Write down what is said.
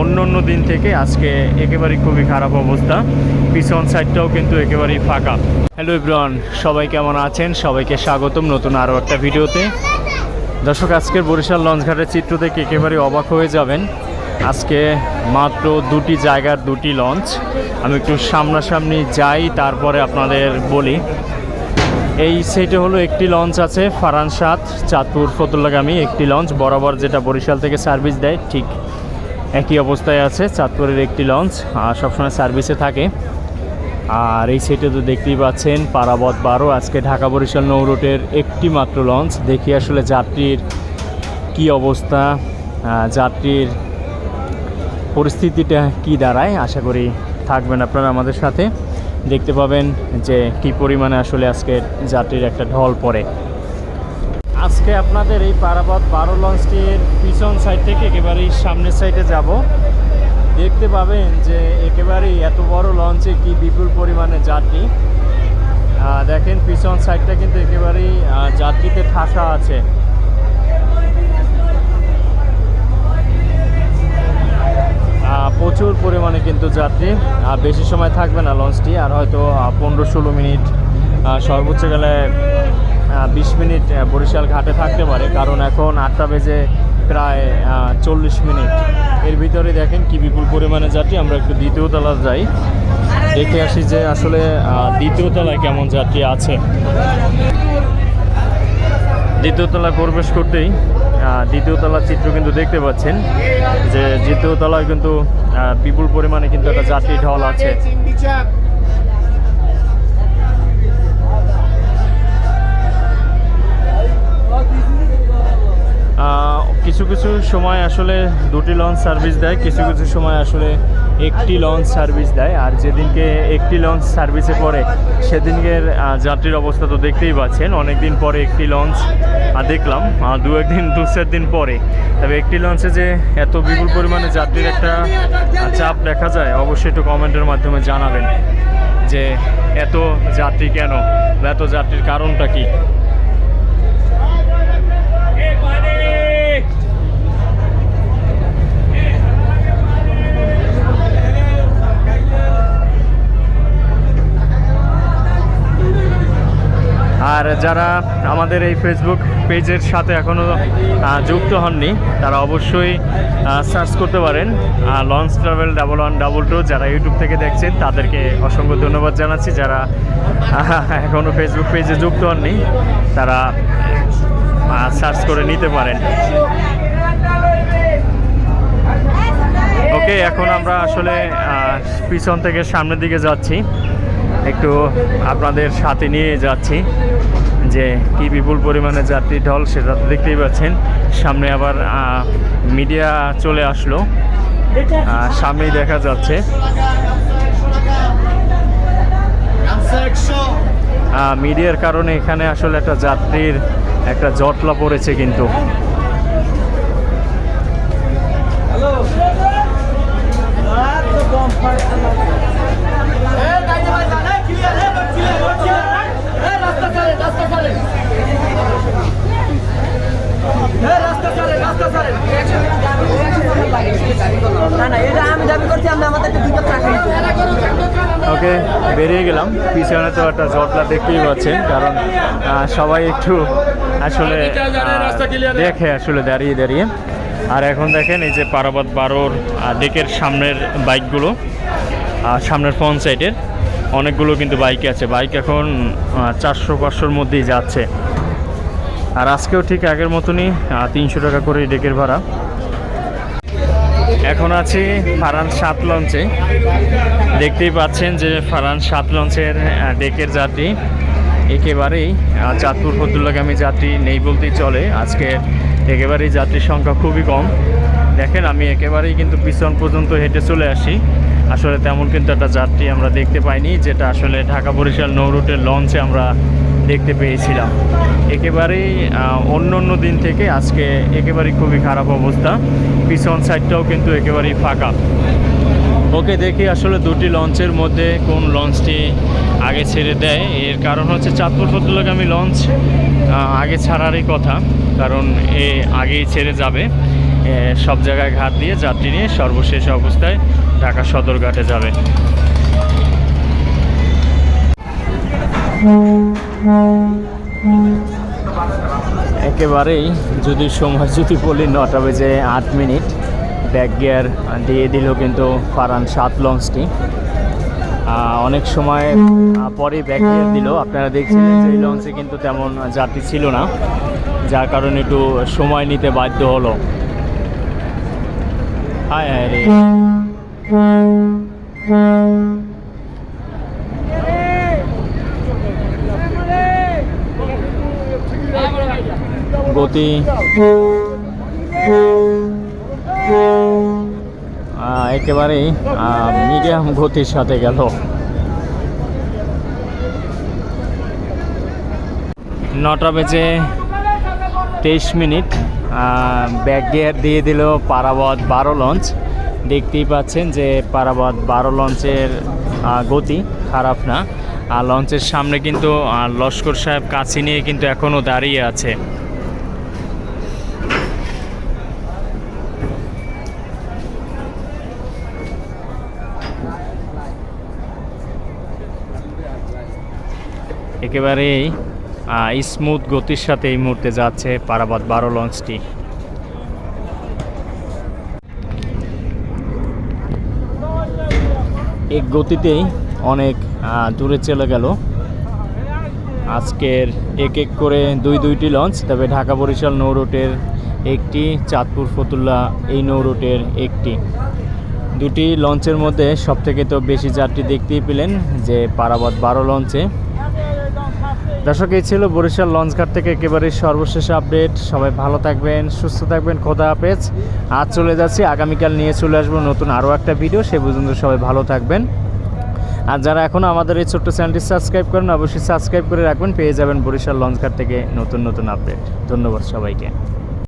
অন্য অন্য দিন থেকে আজকে একেবারেই খুবই খারাপ অবস্থা। পিছন সাইডটাও কিন্তু একেবারেই ফাঁকা। হ্যালো ইব্রান সবাই কেমন আছেন? সবাইকে স্বাগতম নতুন আরও একটা ভিডিওতে। দর্শক, আজকের বরিশাল লঞ্চঘাটের চিত্র দেখে একেবারে অবাক হয়ে যাবেন। আজকে মাত্র দুটি জায়গার দুটি লঞ্চ। আমি একটু সামনাসামনি যাই, তারপরে আপনাদের বলি। এই সাইডে হলো একটি লঞ্চ আছে ফারান সাত চাঁদপুর ফতুল্লাগামী একটি লঞ্চ। বরাবর যেটা বরিশাল থেকে সার্ভিস দেয়, ঠিক একই অবস্থায় আছে, চাঁদপুরের একটি লঞ্চ সবসময় সার্ভিসে থাকে। আর এই সাইডে তো দেখতেই পাচ্ছেন, পারাবত বারো, আজকে ঢাকা বরিশাল নৌ রুটের একটি মাত্র লঞ্চ দেখি আসলে যাত্রীর কি অবস্থা যাত্রীর পরিস্থিতিটা কি দাঁড়ায়, আশা করি থাকবেন আপনারা আমাদের সাথে। দেখতে পাবেন যে কি পরিমাণে আসলে আজকের যাত্রীর একটা ঢল পড়ে। আজকে আপনাদের এই পারাবত বারো লঞ্চটির পিছন সাইড থেকে একেবারেই সামনের সাইডে যাব। দেখতে পাবেন যে একেবারেই এত বড় লঞ্চে কি বিপুল পরিমাণে যাত্রী। দেখেন পিছন সাইডটা কিন্তু একেবারেই যাত্রীতে ঠাসা আছে। প্রচুর পরিমাণে কিন্তু যাত্রী। বেশি সময় থাকবে না লঞ্চটি, আর হয়তো পনেরো ষোলো মিনিট সর্বোচ্চ গেলে বিশ মিনিট বরিশাল ঘাটে থাকতে পারে কারণ এখন আটটা বেজে প্রায় চল্লিশ মিনিট। এর ভিতরে দেখেন কি বিপুল পরিমাণে যাত্রী আমরা একটু দ্বিতীয় তলা যাই। দেখে আসি যে আসলে দ্বিতীয় তলায় কেমন যাত্রী আছে। দ্বিতীয় তলায় প্রবেশ করতেই আহ, দ্বিতীয় তলার চিত্র কিন্তু দেখতে পাচ্ছেন যে দ্বিতীয় তলায় কিন্তু বিপুল পরিমাণে কিন্তু একটা যাত্রী ঢল আছে। কিছু কিছু সময় আসলে দুটি লঞ্চ সার্ভিস দেয়, কিছু কিছু সময় আসলে একটি লঞ্চ সার্ভিস দেয়। আর যেদিনকে একটি লঞ্চ সার্ভিসে পড়ে, সেদিনকের যাত্রীর অবস্থা তো দেখতেই পাচ্ছেন। অনেক দিন পরে একটি লঞ্চ দেখলাম দু একদিন, দু চার দিন পরে। তবে একটি লঞ্চে যে এত বিপুল পরিমাণে যাত্রীর একটা চাপ দেখা যায়, অবশ্যই একটু কমেন্টের মাধ্যমে জানাবেন যে এত যাত্রী কেন বা এত যাত্রীর কারণটা কী। আর যারা আমাদের এই ফেসবুক পেজের সাথে এখনও যুক্ত হননি, তারা অবশ্যই সার্চ করতে পারেন launch travel double one double two যারা ইউটিউব থেকে দেখছেন, তাদেরকে অসংখ্য ধন্যবাদ জানাচ্ছি। যারা এখনও ফেসবুক পেজে যুক্ত হননি, তারা সার্চ করে নিতে পারেন। ওকে এখন আমরা আসলে পিছন থেকে সামনের দিকে যাচ্ছি। আপনাদের সাথে নিয়ে যাচ্ছি যে কি বিপুল পরিমাণে যাত্রী ঢল সেটা তো দেখতেই পাচ্ছেন। সামনে আবার মিডিয়া চলে আসলো। সামনেই দেখা যাচ্ছে। মিডিয়ার কারণে এখানে আসলে একটা যাত্রীর একটা জটলা পড়েছে কিন্তু। না ওকে বেরিয়ে গেলাম। পিছনে তো একটা জটলা দেখতেই পাচ্ছেন কারণ সবাই একটু আসলে দেখে আসলে দাঁড়িয়ে দাঁড়িয়ে। আর এখন দেখেন এই যে পারাবাদ বারোর ডেকের সামনের বাইকগুলো আহ, সামনের ফ্রন্ট সাইডের। অনেকগুলো কিন্তু বাইক আছে। বাইক এখন চারশো পাঁচশোর মধ্যেই যাচ্ছে। আর আজকেও ঠিক আগের মতনই তিনশো টাকা করে ডেকের ভাড়া। এখন আছি ফারান সাত লঞ্চে। দেখতেই পাচ্ছেন যে ফারান সাত লঞ্চের ডেকের যাত্রী। একেবারেই চাঁদপুর ফতুল্লাগামী যাত্রী নেই বলতেই চলে। আজকে একেবারেই যাত্রীর সংখ্যা খুবই কম। দেখেন, আমি একেবারেই কিন্তু পিছন পর্যন্ত হেঁটে চলে আসি। আসলে তেমন কিন্তু একটা যাত্রী আমরা দেখতে পাইনি, যেটা আসলে ঢাকা বরিশাল নৌ রুটের লঞ্চে আমরা দেখতে পেয়েছিলাম। একেবারেই অন্য অন্য দিন থেকে আজকে একেবারেই খুবই খারাপ অবস্থা। পিছন সাইডটাও কিন্তু একেবারেই ফাঁকা। ওকে দেখি আসলে দুটি লঞ্চের মধ্যে কোন লঞ্চটি আগে ছেড়ে দেয়। এর কারণ হচ্ছে চাঁদপুর ফতুল্লাগামী লঞ্চ আগে ছাড়ারই কথা, কারণ এ আগেই ছেড়ে যাবে। সব জায়গায় ঘাট দিয়ে যাত্রী নিয়ে সর্বশেষ অবস্থায় ঢাকা সদরঘাটে যাবে। একেবারেই যদি সময় যদি বলি, নটা বেজে আট মিনিট। ব্যাক গিয়ার দিয়ে দিল কিন্তু ফারান সাত লঞ্চটি। অনেক সময় পরে ব্যাক গিয়ার দিল। আপনারা দেখছিলেন যে লঞ্চে কিন্তু তেমন যাত্রী ছিল না, যার কারণে একটু সময় নিতে বাধ্য হলো। হায় হায় রে। গতি। একেবারেই মিডিয়াম গতির সাথে গেল। নটা বেজে তেইশ মিনিট ব্যাক গিয়ার দিয়ে দিল পারাবত বারো লঞ্চ। দেখতেই পাচ্ছেন যে পারাবত বারো লঞ্চের গতি খারাপ না। আর লঞ্চের সামনে কিন্তু লস্কর সাহেব কাছে নিয়ে কিন্তু এখনও দাঁড়িয়ে আছে। একেবারেই স্মুথ গতির সাথে এই মুহূর্তে যাচ্ছে পারাবাদ বারো লঞ্চটি এক গতিতেই অনেক দূরে চলে গেল। আজকের এক এক করে দুই দুইটি লঞ্চ তবে ঢাকা বরিশাল নৌ রুটের একটি, চাঁদপুর ফতুল্লা এই নৌ রুটের একটি। দুটি লঞ্চের মধ্যে সবথেকে তো বেশি যাত্রী দেখতেই পেলেন যে পারাবাদ বারো লঞ্চে দর্শক, এই ছিল বরিশাল লঞ্চঘাট থেকে একেবারে সর্বশেষ আপডেট। সবাই ভালো থাকবেন, সুস্থ থাকবেন, খোদা হাফেজ। আজ চলে যাচ্ছি, আগামীকাল নিয়ে চলে আসব নতুন আরও একটা ভিডিও। সে পর্যন্ত সবাই ভালো থাকবেন। আর যারা এখনও আমাদের এই ছোট্ট চ্যানেলটি সাবস্ক্রাইব করেন, অবশ্যই সাবস্ক্রাইব করে রাখবেন। পেয়ে যাবেন বরিশাল লঞ্চঘাট থেকে নতুন নতুন আপডেট। ধন্যবাদ সবাইকে।